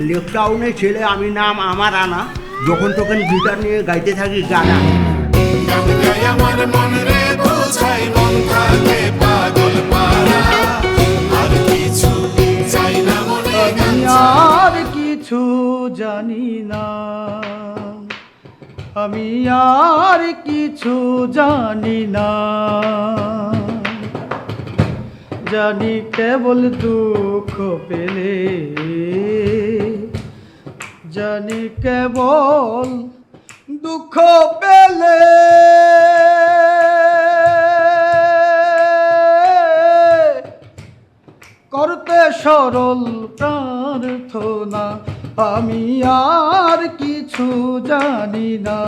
লেকটাউনে ছেলে, আমি নাম আমার আনা। যখন তখন গিটার নিয়ে গাইতে থাকি গানা। আর কিছু আর কিছু জানি না। আমি আর কিছু জানি না। জানি কেবল দুঃখ পেলে। জানি কেবল দুঃখ পেলে। করতে সরল প্রার্থনা, আমি আর কিছু জানি না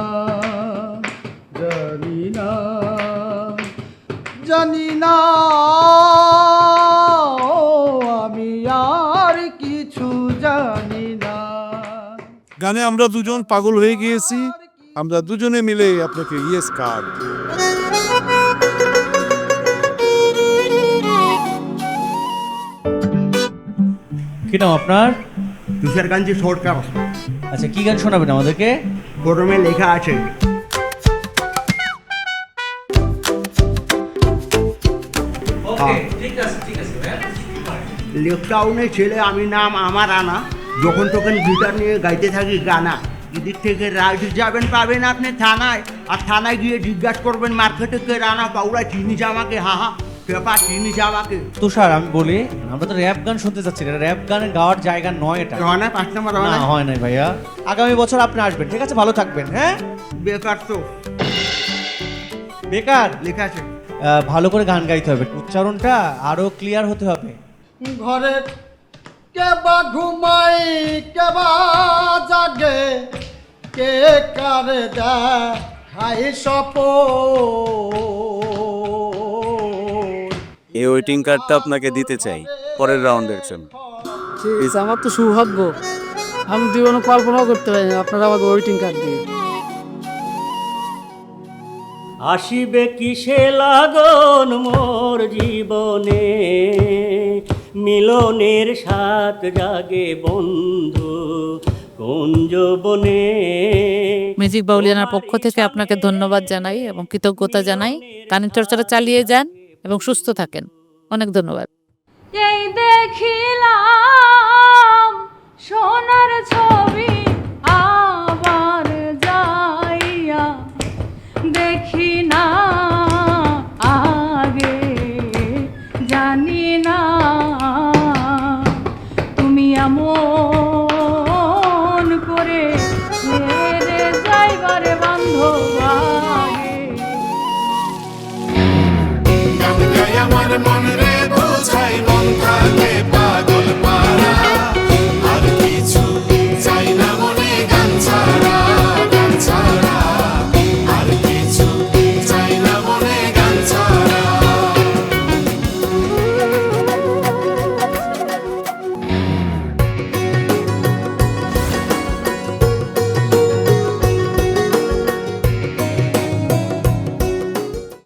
জানি না জানি না। গানে আমরা দুজন পাগল হয়ে গিয়েছি। আমরা দুজনে মিলে আপনাকে ইয়েস কার্ড কি নাম আপনার? তুষারকান্তি সরকার। আচ্ছা কি গান শোনাবেন আমাদেরকে? গরমে লেখা আছে। ঠিক আছে লেকটাউনে ছেলে আমি নাম আমার আনা। যখন তখন গিটার নিয়ে গাইতে থাকি গানা এদিক থেকে রাইট যাবেন পাবেন আপনি থানায় আর থানায় গিয়ে জিজ্ঞাসা করবেন মার্কেটে কে রানা বাউরা চিনি জামাকে হা হা পেপা চিনি জামাকে তুষার আমি বলি আমরা তো র্যাপ গান শুনতে চাচ্ছি না র্যাপ গানের গাওয়ার জায়গা নয় এটা। রহনা পাঁচ নম্বর না হয় নাই ভাইয়া। আগামী বছর আপনি আসবেন ঠিক আছে? ভালো থাকবেন হ্যাঁ? বেকার তো। বেকার? লেখা আছে। ভালো করে গান গাইতে হবে। উচ্চারণটা আরও ক্লিয়ার হতে হবে। ঘরে কেবা ঘুমাই কেবা জাগে কে কারে খাই সপ এই ওয়েটিং কার্ডটা আপনাকে দিতে চাই পরের রাউন্ডের জন্য। আমার তো সৌভাগ্য। আমি জীবনে কল্পনাও করতে পারি না আপনারা আমাকে ওয়েটিং কার্ড দিয়ে। আসিবে কিসে লাগন মোর জীবনে? মিলনের সাত জাগে বন্ধু কুঞ্জবনে মিউজিক বাউলিয়ানার পক্ষ থেকে আপনাকে ধন্যবাদ জানাই এবং কৃতজ্ঞতা জানাই। গানের চর্চাটা চালিয়ে যান এবং সুস্থ থাকেন। অনেক ধন্যবাদ। এই দেখিলাম মন রে বোঝাই মন থাকে